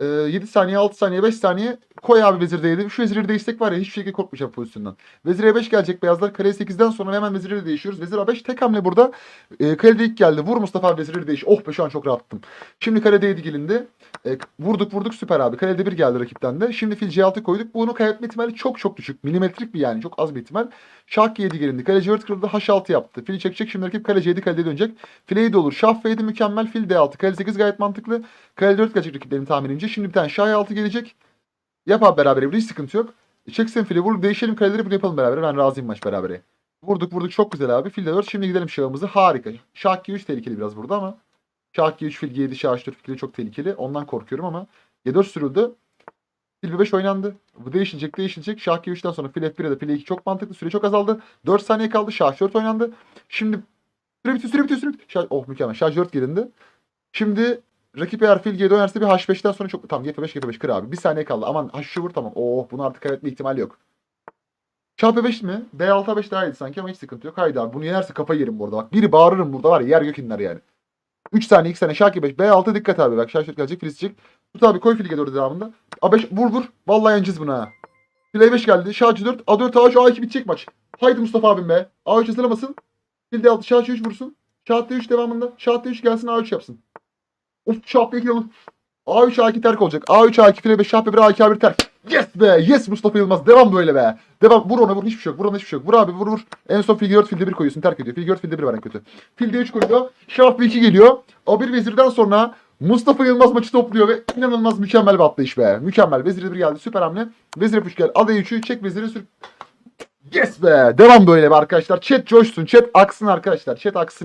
Ee, 7 saniye, 6 saniye, 5 saniye koy abi vezir değdi. Şu vezirleri değişsek var ya hiçbir şekilde korkmayacağım pozisyondan. Vezir E5 gelecek beyazlar. Kale 8'den sonra hemen vezirleri değişiyoruz. Vezir A5 tek hamle burada. E, kalede ilk geldi. Vur Mustafa abi vezirleri değiş. Oh be şu an çok rahattım. Şimdi kale değdi gelindi. E, vurduk vurduk süper abi. Kalede bir geldi rakipten de. Şimdi fil C6 koyduk. Bunu kaybetme ihtimali çok çok düşük. Milimetrik bir yani. Çok az bir ihtimal. Şah G7 gelindi. Kale C4 kırıldı. H6 yaptı. Fili çekecek. Şimdi rakip kale C7 kalede dönecek. File 7 olur. Şah F7 mükemmel. Fil D6. Kale 8 gayet mantıklı. Kale 4 gelecek rakiplerin tahminince. Şimdi bir tane Şah 6 gelecek. Yap abi beraber. Hiç sıkıntı yok. Çeksin fili. Vur. Değişelim kaleleri. Bunu yapalım beraber. Ben razıyım maç berabere. Vurduk vurduk. Çok güzel abi. Fil D4. Şimdi gidelim şahımızı. Harika. Şah G3 tehlikeli biraz burada ama. Şah G3 fil G7 Şah H4 fili çok tehlikeli. Ondan korkuyorum ama. G4 sürüldü. Fil B5 oynandı. Bu değişilecek değişilecek. Şah G3'ten sonra fil F1'e de fil E2 çok mantıklı. Süre çok azaldı. 4 saniye kaldı. Şah H4 oynandı. Şimdi süre bitiyor süre bitiyor süre bitiyor. Şah, oh mükemmel. Şah H4 gelindi. Şimdi rakip eğer fil G dönerse bir H5'ten sonra çok... Tamam G5 G5 kır abi. Bir saniye kaldı. Aman H3 vur tamam. Oh bunu artık kaybetme ihtimali yok. Şah B5 mi? D6 A5 daha iyiydi sanki ama hiç sıkıntı yok. Haydi abi bunu yenerse kafa yerim burada. Bak biri bağırırım burada var ya yer gök inler yani. 3 saniye 2 saniye Şah G5 B6 dikkat abi bak H4 gelecek fil isteyecek. Tut abi koy fil G4 devamında. A5 vur vur. Vallahi yeneceğiz buna. ha. Fil E5 geldi. Şah C4 A4 A3 A2 bitecek maç. Haydi Mustafa abim be. A3 hazırlamasın. Fil D6 Şah C3 vursun. Şah D3 devamında. Şah D3 gelsin A3 yapsın. Of Şah B2 alın. A3 A2 terk olacak. A3 A2 fil E5 Şah B1 A2 A1 terk. Yes be. Yes Mustafa Yılmaz. Devam böyle be. Devam. Vur ona vur. Hiçbir şey yok. Vur ona hiçbir şey yok. Vur abi vur vur. En son fil 4 filde 1 koyuyorsun. Terk ediyor. Fil 4 filde 1 var en kötü. Fil D3 koyuyor. Şah B2 geliyor. A1 vezirden sonra Mustafa Yılmaz maçı topluyor ve inanılmaz mükemmel bir atlayış be. Mükemmel. Vezir 1 geldi. Süper hamle. Vezir F3 gel. Al E3'ü. Çek veziri sür. Yes be. Devam böyle be arkadaşlar. Chat coşsun. Chat aksın arkadaşlar. Chat aksın.